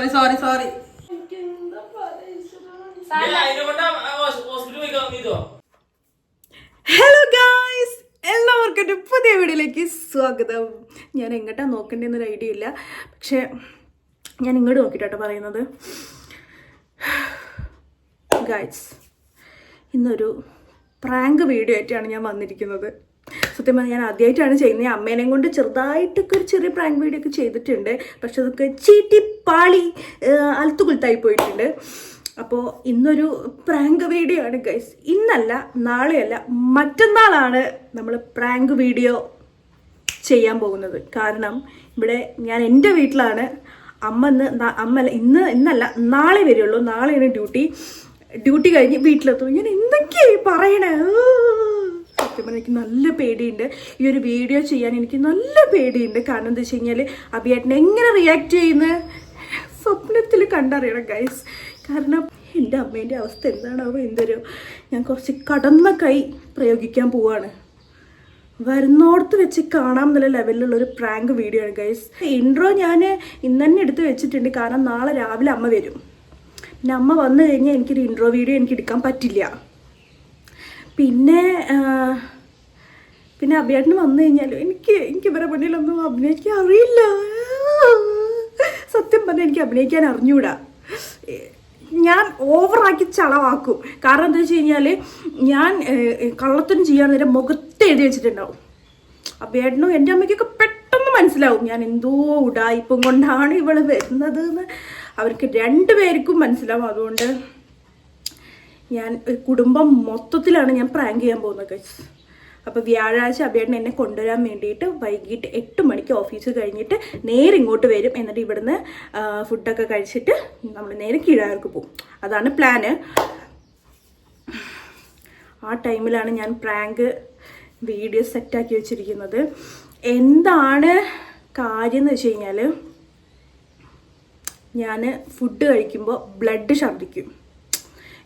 Sorry sorry sorry hello guys എല്ലാവർക്കും ഒരു പുതിയ വീഡിയോയിലേക്ക് സ്വാഗതം. ഞാൻ എങ്ങോട്ടാ നോക്കേണ്ടതെന്നൊരു ഐഡിയ ഇല്ല. പക്ഷേ ഞാൻ ഇങ്ങോട്ട് നോക്കിയിട്ടോ പറയുന്നത്. ഗായ്സ് ഇന്നൊരു പ്രാങ്ക് വീഡിയോ ആയിട്ടാണ് ഞാൻ വന്നിരിക്കുന്നത്. സത്യം പറഞ്ഞാൽ ഞാൻ ആദ്യമായിട്ടാണ് ചെയ്യുന്നത്. അമ്മേനെ കൊണ്ട് ചെറുതായിട്ടൊക്കെ ഒരു ചെറിയ പ്രാങ്ക് വീഡിയോ ഒക്കെ ചെയ്തിട്ടുണ്ട്. പക്ഷെ അതൊക്കെ ചീറ്റി പാളി അൽത്തുകുൽത്തായി പോയിട്ടുണ്ട്. അപ്പോൾ ഇന്നൊരു പ്രാങ്ക് വീഡിയോ ആണ് ഗൈസ് ഇന്നല്ല നാളെയല്ല മറ്റന്നാളാണ് നമ്മൾ പ്രാങ്ക് വീഡിയോ ചെയ്യാൻ പോകുന്നത്. കാരണം ഇവിടെ ഞാൻ എന്റെ വീട്ടിലാണ്. അമ്മ ഇന്ന് അമ്മ ഇന്ന് ഇന്നല്ല നാളെ വരുള്ളൂ. നാളെയാണ് ഡ്യൂട്ടി ഡ്യൂട്ടി കഴിഞ്ഞ് വീട്ടിലെത്തും. ഞാൻ എന്തൊക്കെയായി പറയണേ. സത്യം എനിക്ക് നല്ല പേടിയുണ്ട്. ഈ ഒരു വീഡിയോ ചെയ്യാൻ എനിക്ക് നല്ല പേടിയുണ്ട്. കാരണം എന്താ വെച്ച് കഴിഞ്ഞാൽ അഭിയേട്ടൻ എങ്ങനെ റിയാക്ട് ചെയ്യുന്ന? സ്വപ്നത്തിൽ കണ്ടറിയണം ഗൈസ് കാരണം എന്റെ അമ്മേന്റെ അവസ്ഥ എന്താണാവോ എന്തൊരു. ഞാൻ കുറച്ച് കടന്ന കൈ പ്രയോഗിക്കാൻ പോവാണ്. വരുന്നോടത്ത് വെച്ച് കാണാം എന്നുള്ള ലെവലിലുള്ള ഒരു പ്രാങ്ക് വീഡിയോ ആണ് ഗൈസ് ഇൻട്രോ ഞാൻ ഇന്ന് തന്നെ എടുത്ത് വെച്ചിട്ടുണ്ട്. കാരണം നാളെ രാവിലെ അമ്മ വരും. പിന്നെ അമ്മ വന്നു കഴിഞ്ഞാൽ എനിക്കൊരു ഇൻട്രോ വീഡിയോ എനിക്ക് എടുക്കാൻ പറ്റില്ല. പിന്നെ പിന്നെ അഭിയാട്ടിന് വന്നു കഴിഞ്ഞാലും എനിക്ക് എനിക്ക് ഇവരെ മുന്നിലൊന്നും അഭിനയിക്കാൻ അറിയില്ല. സത്യം പറഞ്ഞാൽ എനിക്ക് അഭിനയിക്കാൻ അറിഞ്ഞൂടാ. ഞാൻ ഓവറാക്കി ചളവാക്കും. കാരണം എന്താ വെച്ച് കഴിഞ്ഞാൽ ഞാൻ കള്ളത്തിനും ചെയ്യാൻ നേരം മുഖത്ത് എഴുതി വെച്ചിട്ടുണ്ടാവും. അഭിയേട്ടനും എന്റെ അമ്മയ്ക്കൊക്കെ പെട്ടെന്ന് മനസ്സിലാവും. ഞാൻ എന്തോ ഉടായിപ്പും കൊണ്ടാണ് ഇവൾ വരുന്നത് എന്ന് അവർക്ക് രണ്ടുപേർക്കും മനസ്സിലാവും. അതുകൊണ്ട് ഞാൻ ഒരു കുടുംബം മൊത്തത്തിലാണ് ഞാൻ പ്രാങ്ക് ചെയ്യാൻ പോകുന്നത് ഗൈസ് അപ്പോൾ വ്യാഴാഴ്ച അഭിയേട്ടൻ എന്നെ കൊണ്ടുവരാൻ വേണ്ടിയിട്ട് വൈകിട്ട് എട്ട് മണിക്ക് ഓഫീസ് കഴിഞ്ഞിട്ട് നേരെ ഇങ്ങോട്ട് വരും. എന്നിട്ട് ഇവിടുന്ന് ഫുഡൊക്കെ കഴിച്ചിട്ട് നമ്മൾ നേരെ കീഴാർക്ക് പോകും അതാണ് പ്ലാന് ആ ടൈമിലാണ് ഞാൻ പ്രാങ്ക് വീഡിയോ സെറ്റാക്കി വെച്ചിരിക്കുന്നത്. എന്താണ് കാര്യം എന്ന് വെച്ച് കഴിഞ്ഞാൽ ഞാൻ ഫുഡ് കഴിക്കുമ്പോൾ ബ്ലഡ് ഛർദ്ദിക്കും.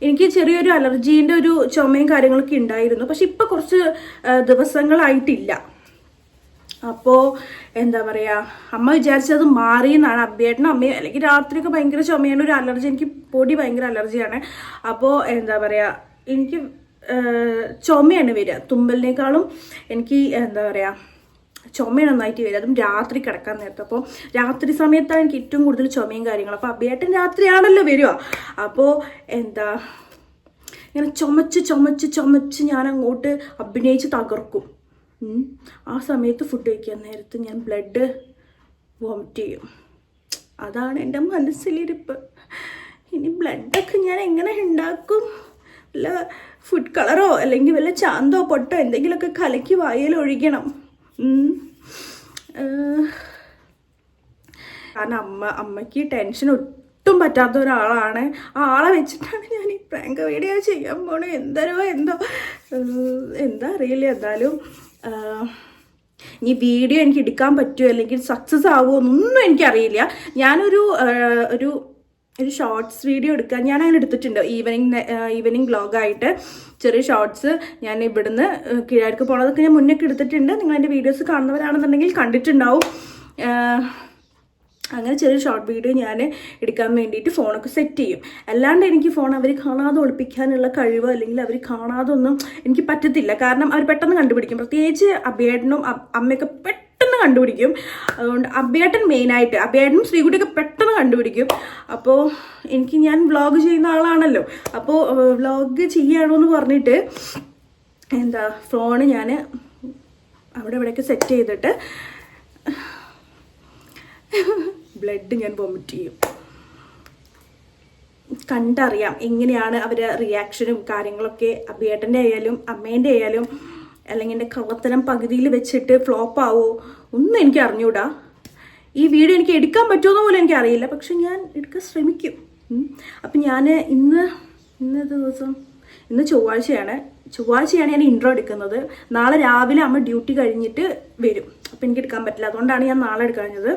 എനിക്ക് ചെറിയൊരു അലർജീന്റെ ഒരു ചുമയും കാര്യങ്ങളൊക്കെ ഉണ്ടായിരുന്നു. പക്ഷെ ഇപ്പം കുറച്ച് ദിവസങ്ങളായിട്ടില്ല. അപ്പോൾ എന്താ പറയുക അമ്മ വിചാരിച്ചത് മാറി എന്നാണ് അബ്ബേട്ടനും അമ്മയും അല്ലെങ്കിൽ രാത്രിയൊക്കെ ഭയങ്കര ചുമയാണ്. ഒരു അലർജി എനിക്ക് പൊടി ഭയങ്കര അലർജിയാണ്. അപ്പോൾ എന്താ പറയുക എനിക്ക് ചുമയാണ് വരിക. തുമ്പലിനേക്കാളും എനിക്ക് എന്താ പറയുക ചുമയാണ് നന്നായിട്ട് വരിക. അതും രാത്രി കിടക്കാൻ നേരത്ത്. അപ്പോൾ രാത്രി സമയത്താണ് എനിക്ക് ഏറ്റവും കൂടുതൽ ചുമയും കാര്യങ്ങളും. അപ്പോൾ അബിയേട്ടൻ രാത്രിയാണല്ലോ വരിക. അപ്പോൾ എന്താ ഇങ്ങനെ ചുമച്ച് ചുമച്ച് ചുമച്ച് ഞാൻ അങ്ങോട്ട് അഭിനയിച്ച് തകർക്കും. ആ സമയത്ത് ഫുഡ് കഴിക്കാൻ നേരത്ത് ഞാൻ ബ്ലഡ് വോമിറ്റ് ചെയ്യും. അതാണ് എന്റെ മനസ്സിലിരിപ്പ്. ഇനി ബ്ലഡൊക്കെ ഞാൻ എങ്ങനെ ഉണ്ടാക്കും? വല്ല ഫുഡ് കളറോ അല്ലെങ്കിൽ വല്ല ചാന്തോ പൊട്ടോ എന്തെങ്കിലുമൊക്കെ കലക്കി വായയിൽ ഒഴിക്കണം. കാരണം അമ്മ അമ്മയ്ക്ക് ടെൻഷൻ ഒട്ടും പറ്റാത്ത ഒരാളാണ്. ആ ആളെ വെച്ചിട്ടാണ് ഞാൻ ഈ പ്രാങ്ക് വീഡിയോ ചെയ്യാൻ പോണേ. എന്തോ എന്തോ എന്താ അറിയില്ല. എന്തായാലും ഇനി വീഡിയോ എനിക്ക് എടുക്കാൻ പറ്റുമോ? അല്ലെങ്കിൽ സക്സസ് ആവുമോ എന്നൊന്നും എനിക്കറിയില്ല. ഞാനൊരു ഒരു ഒരു ഷോർട്സ് വീഡിയോ എടുക്കാൻ ഞാൻ അങ്ങനെ എടുത്തിട്ടുണ്ട് ഈവനിങ് ഈവനിങ് വ്ളോഗായിട്ട് ചെറിയ ഷോർട്സ് ഞാൻ ഇവിടുന്ന് കീഴാർക്ക് പോണതൊക്കെ ഞാൻ മുന്നൊക്കെ എടുത്തിട്ടുണ്ട്. നിങ്ങൾ എന്റെ വീഡിയോസ് കാണുന്നവരാണെന്നുണ്ടെങ്കിൽ കണ്ടിട്ടുണ്ടാവും. അങ്ങനെ ചെറിയ ഷോർട്ട് വീഡിയോ ഞാൻ എടുക്കാൻ വേണ്ടിയിട്ട് ഫോണൊക്കെ സെറ്റ് ചെയ്യും. അല്ലാണ്ട് എനിക്ക് ഫോൺ അവർ കാണാതെ ഒളിപ്പിക്കാനുള്ള കഴിവ് അല്ലെങ്കിൽ അവർ കാണാതെ ഒന്നും എനിക്ക് പറ്റത്തില്ല. കാരണം അവർ പെട്ടെന്ന് കണ്ടുപിടിക്കും. പ്രത്യേകിച്ച് അബിയേട്ടനും അമ്മയൊക്കെ പെട്ടെന്ന് കണ്ടുപിടിക്കും. അതുകൊണ്ട് അബേട്ടൻ മെയിനായിട്ട് അബേട്ടനും ശ്രീകുട്ടിയൊക്കെ പെട്ടെന്ന് കണ്ടുപിടിക്കും. അപ്പോൾ എനിക്ക് ഞാൻ വ്ളോഗ് ചെയ്യുന്ന ആളാണല്ലോ. അപ്പോൾ വ്ളോഗ് ചെയ്യണോ എന്ന് പറഞ്ഞിട്ട് എന്താ ഫോണ് ഞാൻ അവിടെ ഇവിടെയൊക്കെ സെറ്റ് ചെയ്തിട്ട് ബ്ലഡ് ഞാൻ വോമിറ്റ് ചെയ്യും. കണ്ടറിയാം എങ്ങനെയാണ് അവരെ റിയാക്ഷനും കാര്യങ്ങളൊക്കെ അഭിയേട്ടന്റെ ആയാലും അമ്മേന്റെ ആയാലും അല്ലെങ്കിൽ എന്റെ കള്ളത്തരം പകുതിയിൽ വെച്ചിട്ട് ഫ്ലോപ്പ് ആവോ? ഒന്നും എനിക്ക് അറിഞ്ഞൂടാ. ഈ വീഡിയോ എനിക്ക് എടുക്കാൻ പറ്റുമെന്ന് പോലും എനിക്ക് അറിയില്ല. പക്ഷെ ഞാൻ എടുക്കാൻ ശ്രമിക്കും. അപ്പം ഞാൻ ഇന്ന് ഇന്നത്തെ ദിവസം? ഇന്ന് ചൊവ്വാഴ്ചയാണ്. ചൊവ്വാഴ്ചയാണ് ഞാൻ ഇൻട്രോ എടുക്കുന്നത്. നാളെ രാവിലെ അമ്മ ഡ്യൂട്ടി കഴിഞ്ഞിട്ട് വരും. അപ്പം എനിക്ക് എടുക്കാൻ പറ്റില്ല. അതുകൊണ്ടാണ് ഞാൻ നാളെ എടുക്കാഞ്ഞത്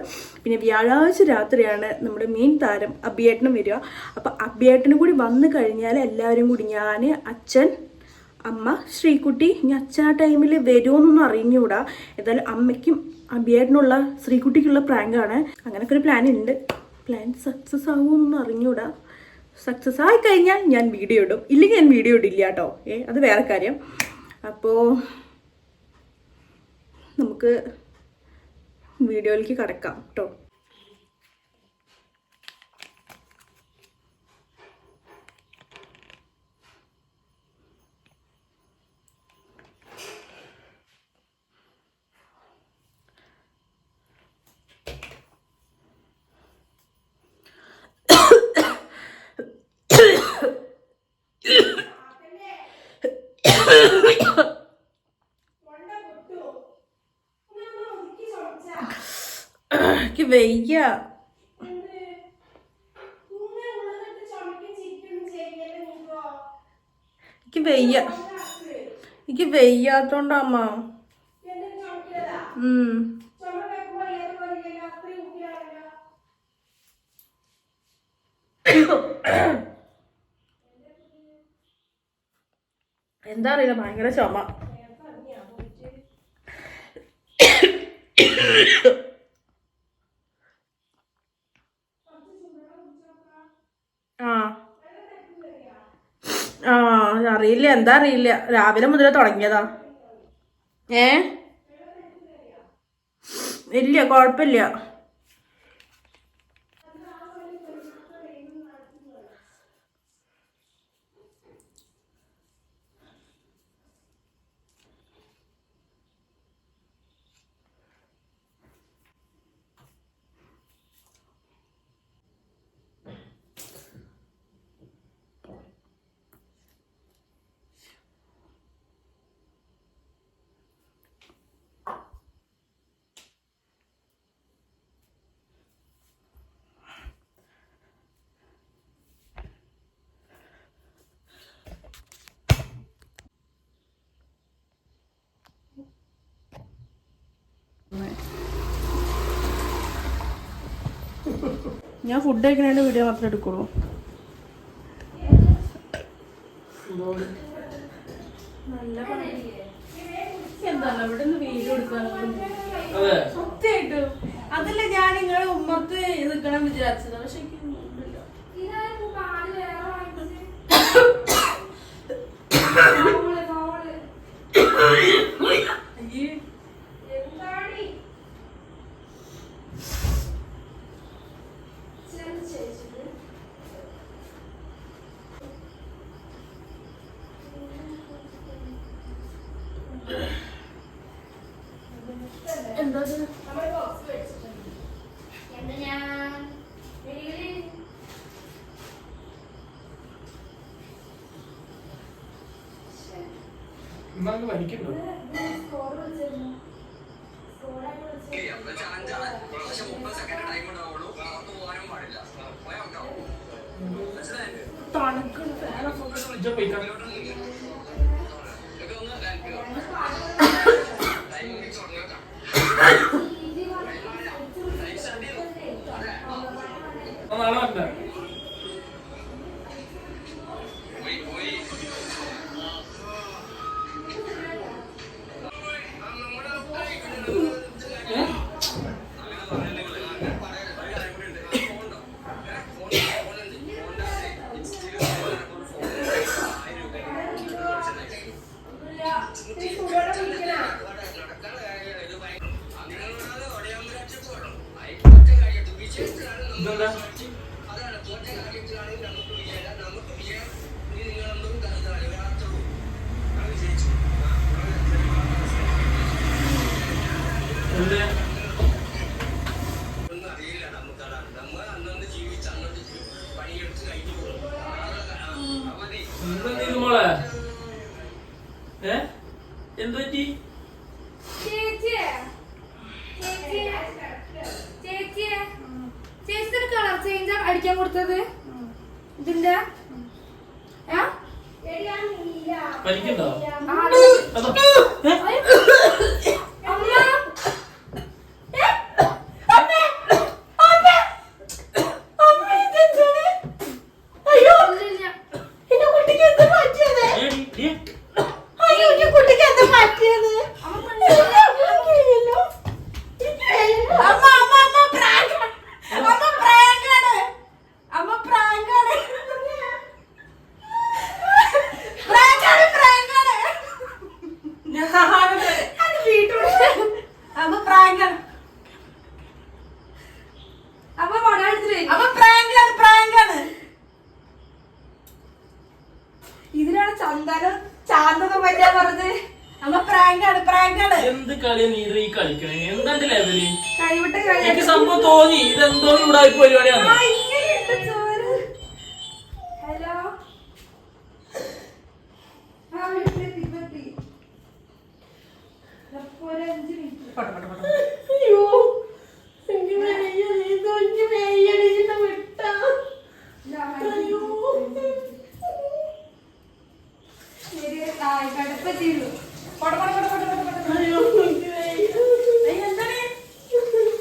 പിന്നെ വ്യാഴാഴ്ച രാത്രിയാണ് നമ്മുടെ മെയിൻ താരം അബിയേട്ടനും വരിക. അപ്പം അബിയേട്ടനും കൂടി വന്നു കഴിഞ്ഞാൽ എല്ലാവരും കൂടി ഞാൻ അച്ഛൻ അമ്മ ശ്രീകുട്ടി ഇനി അച്ഛൻ ആ ടൈമിൽ വരുമോന്നൊന്നും അറിഞ്ഞുകൂടാ ഏതായാലും അമ്മയ്ക്കും അബിയേട്ടനുള്ള ശ്രീകുട്ടിക്കുള്ള പ്രാങ്കാണ്. അങ്ങനൊക്കെ ഒരു പ്ലാൻ ഉണ്ട് പ്ലാൻ സക്സസ് ആവുമെന്നൊന്നും അറിഞ്ഞൂടാ. സക്സസ് ആയി കഴിഞ്ഞാൽ ഞാൻ വീഡിയോ ഇടും. ഇല്ലെങ്കിൽ ഞാൻ വീഡിയോ ഇടില്ല കേട്ടോ ഏ അത് വേറെ കാര്യം. അപ്പോൾ നമുക്ക് വീഡിയോയിലേക്ക് കടക്കാം കേട്ടോ വയ്യ. എനിക്ക് വയ്യ. എനിക്ക് വയ്യാത്തോണ്ടമ്മ. ഉം. എന്താ അറിയില്ല ഭയങ്കര ചുമ ആ ആ അറിയില്ല എന്താ അറിയില്ല. രാവിലെ മുതലേ തുടങ്ങിയതാ. ഏ? ഇല്ല കുഴപ്പമില്ല. ഞാൻ ഫുഡ് കഴിക്കുന്നതിന്റെ വീഡിയോ മാത്രമേ എടുക്കുള്ളൂ എന്താ ഇവിടെ നിന്ന് വീഡിയോ എടുക്കാൻ അതെ സത്യമായിട്ടും അതല്ല ഞാൻ നിങ്ങളെ ഉമ്മത്ത് നിൽക്കണം വിചാരിച്ചത് പക്ഷെ എനിക്ക് മൂഡില്ല. അയ്യേ. എന്താ ഇത്? ഇന്നങ്ങ് വലിക്കണ്ടോ തണുക്കുണ്ട്. ഫാനൊക്കെ വിളിച്ചാ പോയിക്കാം. ആ, എന്ത് പറ്റി കളർ ചേഞ്ച് അടിക്കാൻ കൊടുത്തത്? ഇതിന്റെ? ആ? വലിക്കണ്ടോ ആ, അതോ ഏ? അമ്മ ഏ? അമ്മേ! അമ്മേ! അമ്മേ, ഇതെന്താണ്? അയ്യോ! എന്റെ കുട്ടിക്ക് എന്താ പറ്റിയത്? ഏടി, ഏ? അയ്യോ, എന്റെ കുട്ടിക്ക് എന്താ പറ്റിയത്? എനിക്കറിയില്ലല്ലോ. എനിക്കറിയില്ല. അമ്മ, അമ്മ, അമ്മ, prank ആണ്. അമ്മ, prank ആണ്. കളിയാ നീ ഇത് ഈ കളിക്കണേ എന്താ എന്റെ ലെവൽ കൈവിട്ട എനിക്ക് സംഭവം തോന്നി ഇതെന്തോ ഇവിടെ പരിപാടിയാണ് ഹലോ ആ വീട്ടിലെത്തി ഇപ്പെത്തി. ഇപ്പൊ ഒരു അഞ്ച് മിനിറ്റ് അയ്യോ എനിക്ക് വയ്യ നീ തൊഞ്ഞു വേയ്യടിച്ചിട്ട് വിട്ടാ അയ്യോ ശരി ആ കടുപ്പെത്തിയുള്ളൂ പോട്ടെ പോട്ടെ പോട്ടെ പോട്ടെ പോട്ടെ പോട്ടെ അയ്യോ എനിക്ക് വയ്യ അയ്യോ, എന്താണ്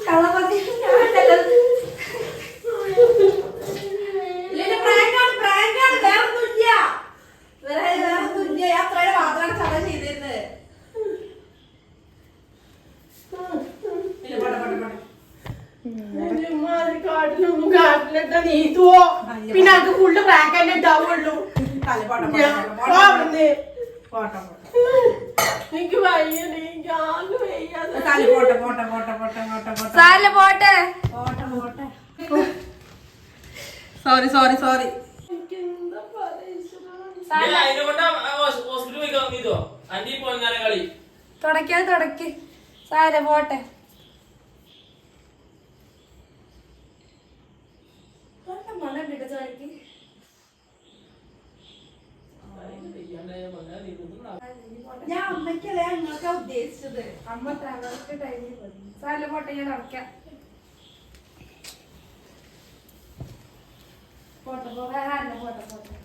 കള്ളപ്പത്തി ഞാനുണ്ടല്ലോ ഇല്ല പ്രാങ്കാണ് പ്രാങ്കാണ് വേറെ ഒന്നുമില്ല വേറെ വേറെ ഒന്നുമില്ല ഞാൻ അത്രയുടെ മാത്രമാണ് ചത ചെയ്തിരുന്നത് ഇല്ല പോട്ടെ പോട്ടെ പോട്ടെ ഒരുമാതിരി കാട്ടിലൊന്നും കാട്ടിലിട്ട നീതുവോ പിന്നെ അത് ഫുള്ള് ബ്ലാക്ക് ആൻഡ് ഉണ്ടാവുള്ളൂ എനിക്ക് വയ്യ എനിക്ക് ആകെ വയ്യാതെ പോട്ടെ പോട്ടെ പോട്ടെ പോട്ടെ പോട്ടെ പോട്ടെ. പോട്ടെ. പോട്ടെ പോട്ടെ. സോറി സോറി സോറി തുടക്കാതെ തുടക്ക് സാര പോട്ടെ നല്ല മണം ഉണ്ട് കേട്ടോ ചോരക്ക്. ഞാൻ അമ്മയ്ക്കല്ലേ ഞങ്ങൾക്ക് ഉദ്ദേശിച്ചത് അമ്മ തകർത്ത് ടൈമിൽ മതി സാല പോട്ടെ ഞാൻ തുടക്കാം പോട്ടെ പോട്ടെ അല്ല പോട്ടെ പോട്ടെ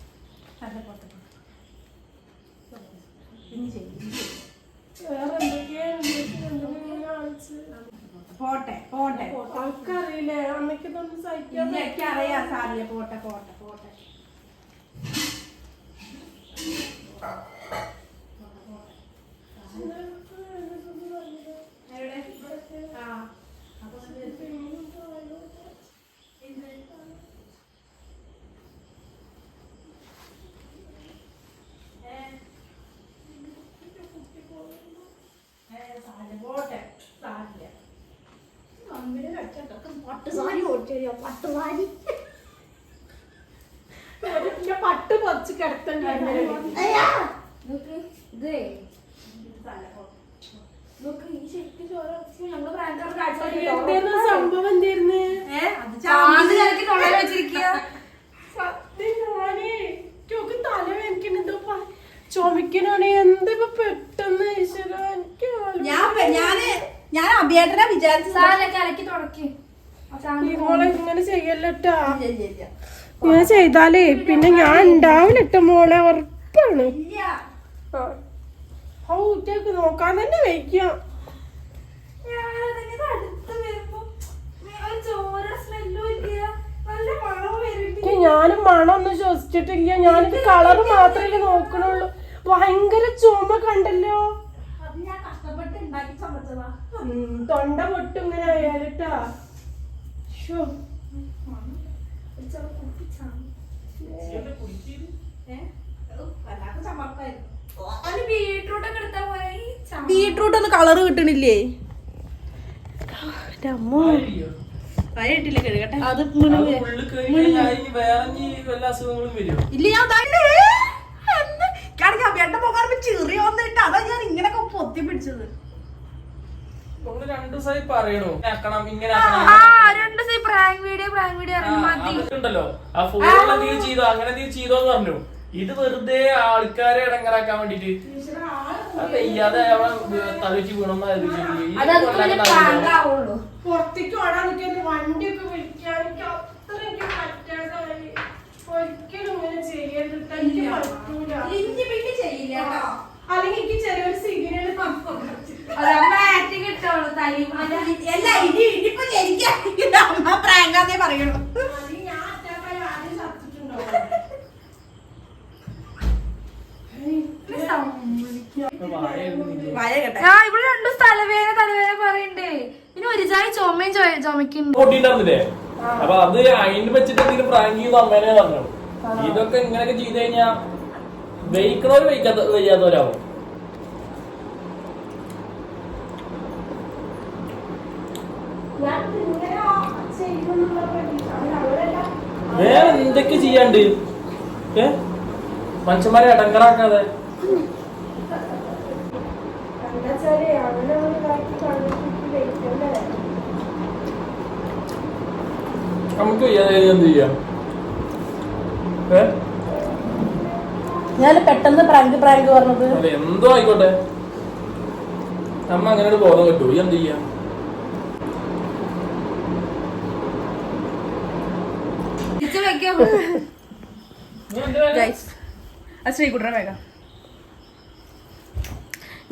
അല്ല പോട്ടെ പോട്ടെ ഇനി ചെയ്യും വേറെ എന്തൊക്കെയാണ് എന്തെങ്കിലും കാണിച്ച് പോട്ടെ പോട്ടെ ആൾക്കറിയില്ലേ അമ്മയ്ക്ക് ഇതൊന്നും സഹിക്കാൻ എനിക്ക് അറിയാം സാറില്ല പോട്ടെ പോട്ടെ പോട്ടെ എവിടെ ആ അപ്പൊ പോട്ടെ സാറില്ല പിന്നെ പട്ട് വാരി കിടത്തണ്ടായിരുന്നു സംഭവം എന്തായിരുന്നു ചുമക്കണാണ് എന്തിപ്പോ പെട്ടെന്ന് ഞാൻ ഞാൻ ഞാൻ അഭിയേട്ടനെ വിചാരിച്ചു കലക്കി തുടക്ക്. മോളെ ഇങ്ങനെ ചെയ്യല്ലട്ടാ ഇങ്ങനെ ചെയ്താലേ പിന്നെ ഞാൻ ഉണ്ടാവില്ലട്ട മോളെ ഉറപ്പാണ്. ഉച്ചയ്ക്ക് നോക്കാൻ തന്നെ വയ്ക്കാം ഞാനും മണമൊന്നും ശ്വസിച്ചിട്ടില്ല. ഞാനിത് കളറ് മാത്രമല്ലേ നോക്കണുള്ളൂ. ഭയങ്കര ചുമ കണ്ടല്ലോ. തൊണ്ട പൊട്ടും ഇങ്ങനെ ആയാലിട്ടാ ബീട്രൂട്ട് ഒന്ന് കളറ് കിട്ടണില്ലേ? അമ്മോ. അത് ഇല്ല ഞാൻ തന്നെ കാരണം ചെറിയ വന്നിട്ട് അതാ ഞാൻ ഇങ്ങനൊക്കെ പൊത്തി പിടിച്ചത്. നമ്മൾ രണ്ടു ദിവസമായി പറയണു. ആക്കണം ഇങ്ങനെ രണ്ട് സൈ പ്രാങ്ക് വീഡിയോ പ്രാങ്ക് വീഡിയോ ഉണ്ടല്ലോ. ആ ഫോൺ നീ ചെയ്തോ അങ്ങനെ നീ ചെയ്തോ എന്ന് പറഞ്ഞു. ഇത് വെറുതെ ആൾക്കാരെ ഇടങ്ങറാക്കാൻ വേണ്ടിട്ട് വയ്യാതെ അവിടെ തലവെച്ച് വീണമെന്ന് അത് അതിന് വലിയ പ്രാങ്ക് ആവുള്ളൂ. പുറത്തേക്ക് ഓടാൻ നിൽക്കുന്ന വണ്ടിയൊക്കെ വിളിക്കാൻ എനിക്ക് അത്ര പറ്റാതായി. ഒരിക്കലും ഇങ്ങനെ ചെയ്യരുത്. എനിക്ക് പറ്റൂല. ഇനി പിന്നെ ചെയ്യില്ല അല്ലെങ്കിൽ എനിക്ക് ചെറിയൊരു സിഗ്നൽ അത് അമ്മ പ്രാങ്കാന്നേ പറയണു ആ ഇവിടെ രണ്ടു തലവേദന തലവേദന പറയണ്ടേ. ഇനി ഒരു ചായ ചുമയും ചൊ- ചുമക്കുന്നുണ്ട് പൊട്ടിണ്ടായിരുന്നില്ലേ അപ്പൊ അത് അതിന് വെച്ചിട്ട് എന്തെങ്കിലും പ്രാങ്ക് ചെയ്ത് അമ്മേനെ പറഞ്ഞു. ഇതൊക്കെ ഇങ്ങനെയൊക്കെ ചെയ്ത് കഴിഞ്ഞാ വെയിക്കണവര് വെയിക്കാത്ത വയ്യാത്തവരാവും ഞാൻ ഇങ്ങനെ ചെയ്യുന്നുള്ള പ്രതീക്ഷ അവരെല്ലാം വേറെ എന്തൊക്കെ ചെയ്യാണ്ട്. ഏ? മനുഷ്യന്മാരെ അടങ്കറാക്കാതെ നമുക്ക് എന്ത് ചെയ്യാം? ഏ? ഞാൻ പെട്ടെന്ന് പ്രാങ്ക് പ്രാങ്ക് പറഞ്ഞത്. എന്തോ ആയിക്കോട്ടെ. നമ്മ അങ്ങനെ ഒരു ബോധം കിട്ടൂ. എന്ത് ചെയ്യാ തിരിച്ച് വെക്കാം നീ എന്ത് വേണം? ഗൈസ് ആ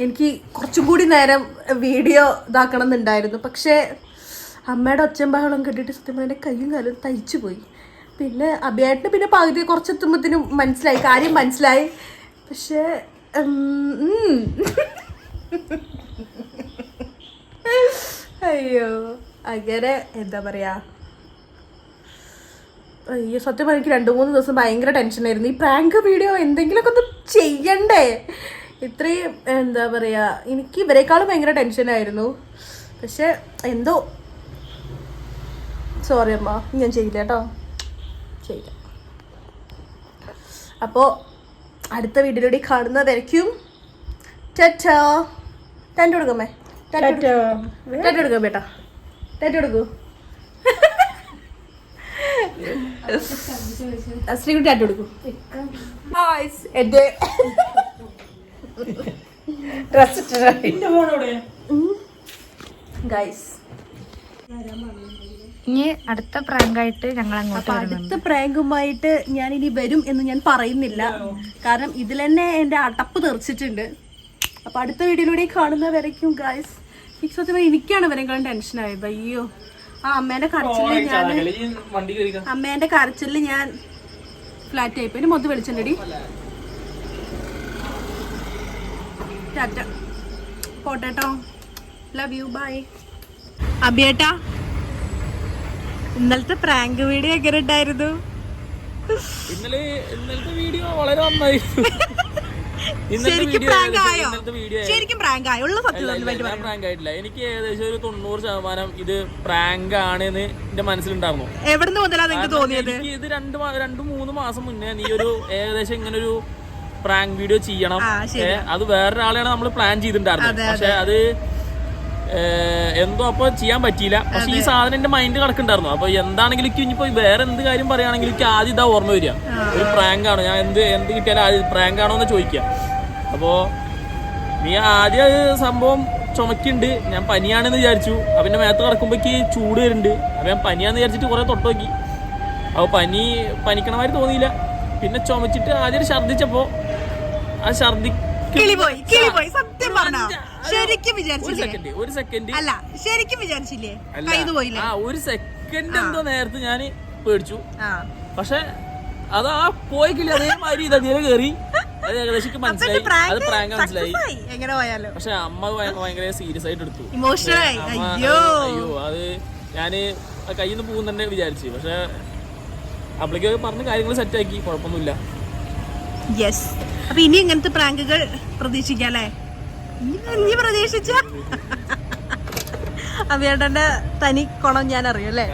എനിക്ക് കുറച്ചും കൂടി നേരം വീഡിയോ ഇതാക്കണം എന്നുണ്ടായിരുന്നു പക്ഷേ അമ്മയുടെ ഒച്ചയും ബഹളം കേട്ടിട്ട് സത്യം പറഞ്ഞാൽ കയ്യും കാലും തയ്ച്ചു പോയി. പിന്നെ അഭിയായിട്ട് പിന്നെ പകുതി കുറച്ചെത്തുമ്പോഴത്തേനും മനസ്സിലായി കാര്യം മനസ്സിലായി. പക്ഷേ. അയ്യോ അങ്ങനെ എന്താ പറയാ? അയ്യോ സത്യം പറഞ്ഞാൽ എനിക്ക് രണ്ട് മൂന്ന് ദിവസം ഭയങ്കര ടെൻഷനായിരുന്നു ഈ പ്രാങ്ക് വീഡിയോ എന്തെങ്കിലുമൊക്കെ ഒന്ന് ചെയ്യണ്ടേ? ഇത്രയും എന്താ പറയുക എനിക്ക് ഇവരെക്കാളും ഭയങ്കര ടെൻഷനായിരുന്നു പക്ഷെ എന്തോ സോറി അമ്മ ഞാൻ ചെയ്യില്ല കേട്ടോ. ചെയ്യില്ല. അപ്പോൾ അടുത്ത വീഡിയോയിലൂടെ കാണുന്നതായിരിക്കും ടാറ്റാ. ടാറ്റ കൊടുക്കമ്മേ ടാറ്റ ടാറ്റ. കൊടുക്കാം. ബേട്ടാ ടാറ്റ കൊടുക്കൂ. ശ്രീകുട്ടി ടാറ്റ കൊടുക്കൂ ഡ്രസ് എന്റെ എവിടെ? ഗൈസ് ഇനി അടുത്ത പ്രാങ്കായിട്ട് ഞങ്ങൾ അങ്ങോട്ട് അപ്പൊ അടുത്ത പ്രാങ്കുമായിട്ട് ഞാൻ ഇനി വരും എന്ന് ഞാൻ പറയുന്നില്ല. കാരണം ഇതിൽ തന്നെ എന്റെ അടപ്പ് തെറിച്ചിട്ടുണ്ട്. അപ്പൊ അടുത്ത വീഡിയോയിലൂടെ കാണുന്ന വരയ്ക്കും ഗായ്സ് സത്യം പറഞ്ഞാൽ എനിക്കാണ് ഇവരെക്കാളും ടെൻഷൻ ആയത്. അയ്യോ. ആ അമ്മേന്റെ കരച്ചിൽ ഞാൻ അമ്മേന്റെ കരച്ചിൽ ഞാൻ ഫ്ലാറ്റ് ആയി പോയി. മൊത്തം വിളിച്ചിട്ടുണ്ടടി ടാറ്റ. പോട്ടേട്ടോ. ലവ് യു ബൈ അബിയേട്ടാ ഇന്നലത്തെ പ്രാങ്ക് വീഡിയോ എങ്ങനെ ഉണ്ടായിരുന്നു? ഇന്നലെ ഇന്നലത്തെ വീഡിയോ വളരെ നന്നായി ഇന്നലത്തെ ശരിക്കും പ്രാങ്ക് ആയോ? ശരിക്കും പ്രാങ്ക് ആയോ? ഉള്ള സത്യം പ്രാങ്ക് ആയിട്ടില്ല. എനിക്ക് ഏകദേശം ഒരു തൊണ്ണൂറ് ശതമാനം ഇത് പ്രാങ്ക് ആണ് എന്ന് എന്റെ മനസ്സിലുണ്ടായിരുന്നു. എവിടുന്ന് മുതലാ നിങ്ങൾക്ക് തോന്നിയത്? ഇത് രണ്ട് രണ്ട് മൂന്ന് മാസം മുന്നേ നീ ഒരു ഏകദേശം ഇങ്ങനെ ഒരു പ്രാങ്ക് വീഡിയോ ചെയ്യണം. അത് വേറൊരാളെയാണ് നമ്മൾ പ്ലാൻ ചെയ്തിട്ടുണ്ടായിരുന്നത്. പക്ഷെ അത് എന്തോ അപ്പൊ ചെയ്യാൻ പറ്റിയില്ല. പക്ഷെ ഈ സാധനം എന്റെ മൈൻഡ് കിടക്കുന്നുണ്ടായിരുന്നു. അപ്പൊ എന്താണെങ്കിലും ഇനിയിപ്പോ വേറെ എന്ത് കാര്യം പറയുകയാണെങ്കിലും എനിക്ക് ആദ്യം ഇതാ ഓർമ്മ വരിക. ഒരു പ്രാങ്ക് ആണ്. ഞാൻ എന്ത് എന്ത് കിട്ടിയാലും ആദ്യം പ്രാങ്ക് ആണോ എന്ന് ചോദിക്കുക. അപ്പോ നീ ആദ്യം സംഭവം ചുമക്കുണ്ട്. ഞാൻ പനിയാണെന്ന് വിചാരിച്ചു. അപ്പൊ എന്റെ മേത്ത് കിടക്കുമ്പോഴേക്ക് ചൂട് വരുന്നുണ്ട്. അപ്പൊ ഞാൻ പനിയാന്ന് വിചാരിച്ചിട്ട് കുറെ തൊട്ട് നോക്കി അപ്പൊ പനി പനിക്കണമാതിരി തോന്നിയില്ല. പിന്നെ ചുമച്ചിട്ട് ആദ്യം ഛർദിച്ചപ്പോ ആ ഛർദി കിളി പോയി കിളി പോയി സത്യം ശരിക്കും ഒരു വിചാരിച്ചില്ലേ? സെക്കൻഡ് ഒരു സെക്കൻഡ് അല്ല ശരിക്കും വിചാരിച്ചില്ലേ? കയ്യിൽ പോയില്ലേ ഒരു സെക്കൻഡ് എന്തോ നേരത്തെ ഞാൻ പേടിച്ചു. പക്ഷെ അത് ആ പോയിക്കില്ല അതേമാതിരി ഇതേ കയറി അത് ഏകദേശം മനസ്സിലായി. അത് പ്രാങ്ക് മനസ്സിലായി. എങ്ങനെ പോയാലോ. പക്ഷെ അമ്മ ഭയങ്കര സീരിയസ് ആയിട്ട് എടുത്തു. ഇമോഷണൽ അയ്യോ. അയ്യോ അത് ഞാൻ കയ്യിൽ നിന്ന് പോകും തന്നെ വിചാരിച്ചു. പക്ഷെ അപ്പളേക്ക് പറഞ്ഞ കാര്യങ്ങൾ സെറ്റാക്കി കുഴപ്പമൊന്നുമില്ല. യെസ് അപ്പൊ ഇനി ഇങ്ങനത്തെ പ്രാങ്കുകൾ പ്രതീക്ഷിക്കാം അല്ലേ? ഇനി പ്രതീക്ഷിച്ച? അഭിയേട്ടന്റെ തനി കുണം ഞാൻ അറിയും അല്ലേ?